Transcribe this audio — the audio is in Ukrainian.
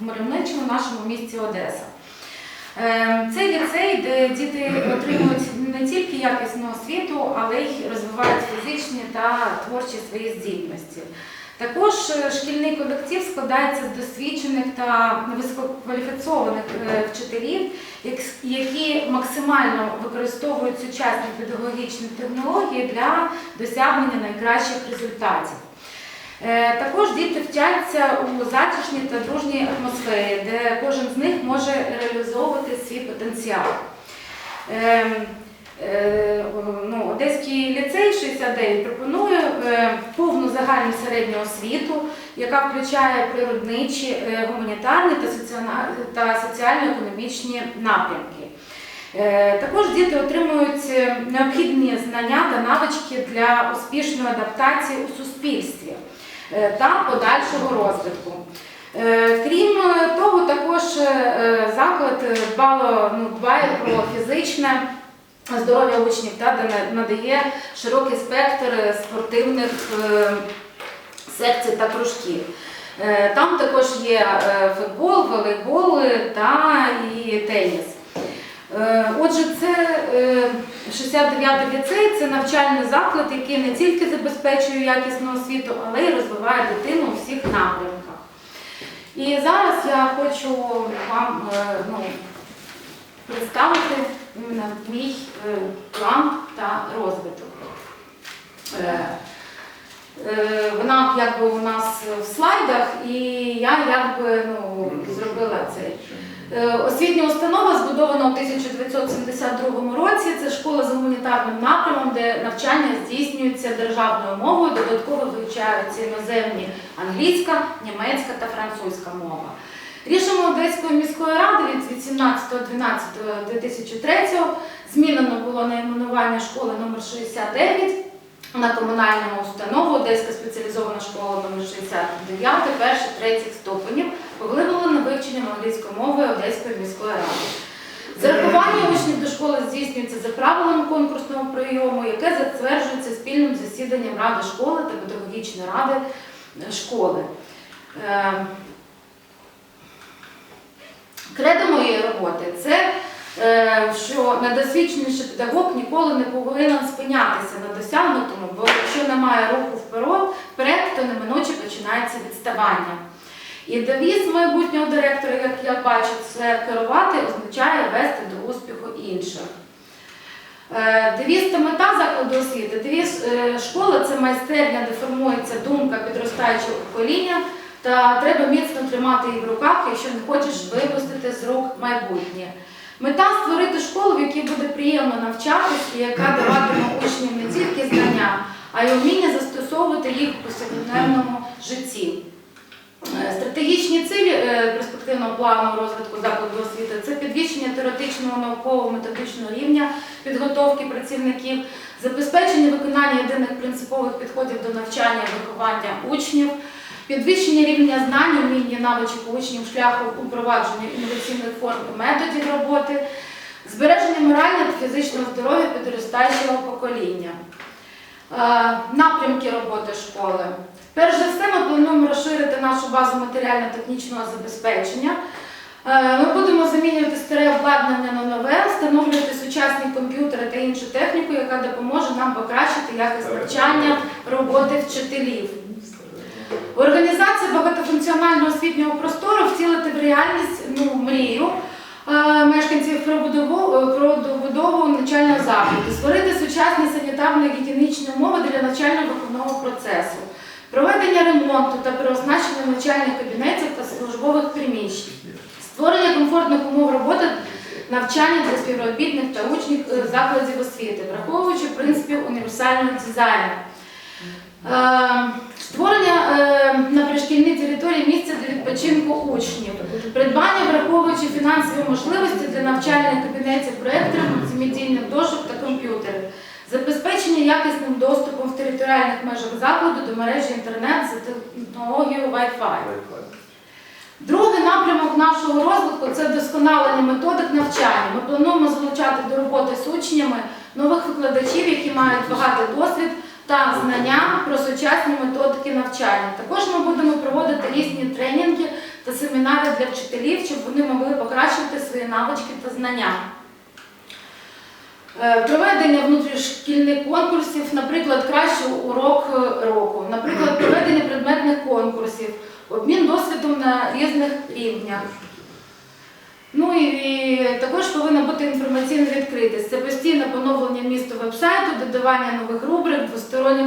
в мальовничому нашому місті Одеса. Е, Цей ліцей, де діти отримують не тільки якісну освіту, але й розвивають фізичні та творчі свої здібності. Також е, шкільний колектив складається з досвідчених та висококваліфікованих е, вчителів, які максимально використовують сучасні педагогічні технології для досягнення найкращих результатів. Е, Також діти вчаться у затишній та дружній атмосфері, де кожен з них може реалізовувати свій потенціал. Ем, е, ну, Одеський ліцей 69 пропонує е, повну загальну середню освіту, яка включає природничі, гуманітарні та соціально-економічні напрямки. Також діти отримують необхідні знання та навички для успішної адаптації у суспільстві та подальшого розвитку. Е, Крім е, того, також е, заклад е, дбало, ну, дбає про фізичне здоров'я учнів та надає широкий спектр е, спортивних е, секцій та кружків. Е, Там також є е, футбол, волейбол е, та і теніс. Е, Отже, це е, 69-й ліцей це навчальний заклад, який не тільки забезпечує якісну освіту, але й розвиває дитину у всіх напрямках. І зараз я хочу вам е, ну, представити мій е, план та розвиток. Е, е, Вона якби у нас в слайдах, і я якби ну, зробила цей. Е, Освітня установа збудована у 1972 році. Це школа з гуманітарним напрямом, де навчання здійснюється державною мовою, додатково вивчаються іноземні англійська, німецька та французька мова. Рішенням Одеської міської ради від 18.12.2003 змінено було найменування школи номер 69 на комунальну установу Одеська спеціалізована школа номер 69, перших, третіх ступенів, поглиблено вивченням англійської мови Одеської міської ради. Зарахування учнів до школи здійснюється за правилами конкурсного прийому, яке затверджується спільним засіданням Ради школи та педагогічної ради е, школи. Е, Кредо моєї роботи це е, що недосвідченіший педагог ніколи не повинен спинятися на досягнутому, бо якщо немає руху вперед, то неминуче починається відставання. І девіз майбутнього директора, як я бачу, це керувати означає вести до успіху інших. Е, Девіз та мета закладу освіти. Девіз е, школи це майстерня, де формується думка підростаючого покоління, та треба міцно тримати її в руках, якщо не хочеш випустити з рук майбутнє. Мета створити школу, в якій буде приємно навчатись і яка даватиме учням не тільки знання, а й вміння застосовувати їх у повсякденному житті. Стратегічні цілі е, перспективного плану розвитку закладу освіти це підвищення теоретичного наукового методичного рівня підготовки працівників, забезпечення виконання єдиних принципових підходів до навчання і виховання учнів, підвищення рівня знань, уміння навичок учнів шляхом упровадження інноваційних форм і методів роботи, збереження морального та фізичного здоров'я підростаючого покоління. Е, Напрямки роботи школи. Перш за все, ми плануємо розширити нашу базу матеріально-технічного забезпечення. Е, Ми будемо замінювати старе обладнання на нове, встановлювати сучасні комп'ютери та іншу техніку, яка допоможе нам покращити якість навчання роботи вчителів. Організація багатофункціонального освітнього простору втілити в реальність ну, мрію мешканців про будову, е, навчального закладу, створити сучасні санітарно-гігієнічні умови для навчально-виховного процесу, проведення ремонту та переоснащення навчальних кабінетів та службових приміщень, створення комфортних умов роботи навчання для співробітних та учнів е, закладів освіти, враховуючи принципи універсального дизайну. Е, Створення е, на місця для відпочинку учнів, придбання, враховуючи фінансові можливості для навчальних кабінетів проєкторів, мультимедійних дошок та комп'ютерів, забезпечення якісним доступом в територіальних межах закладу до мережі інтернет за технологією Wi-Fi. Другий напрямок нашого розвитку це вдосконалення методик навчання. Ми плануємо залучати до роботи з учнями нових викладачів, які мають багатий досвід та знання про сучасні методики навчання. Також ми будемо проводити різні тренінги та семінари для вчителів, щоб вони могли покращити свої навички та знання. Е, Проведення внутрішкільних конкурсів, наприклад, кращий урок е, року, наприклад, проведення предметних конкурсів, обмін досвідом на різних рівнях. Ну і, і також повинна бути інформаційна відкритість. Це постійне поновлення місту вебсайту, додавання нових рубрик, двосторонніх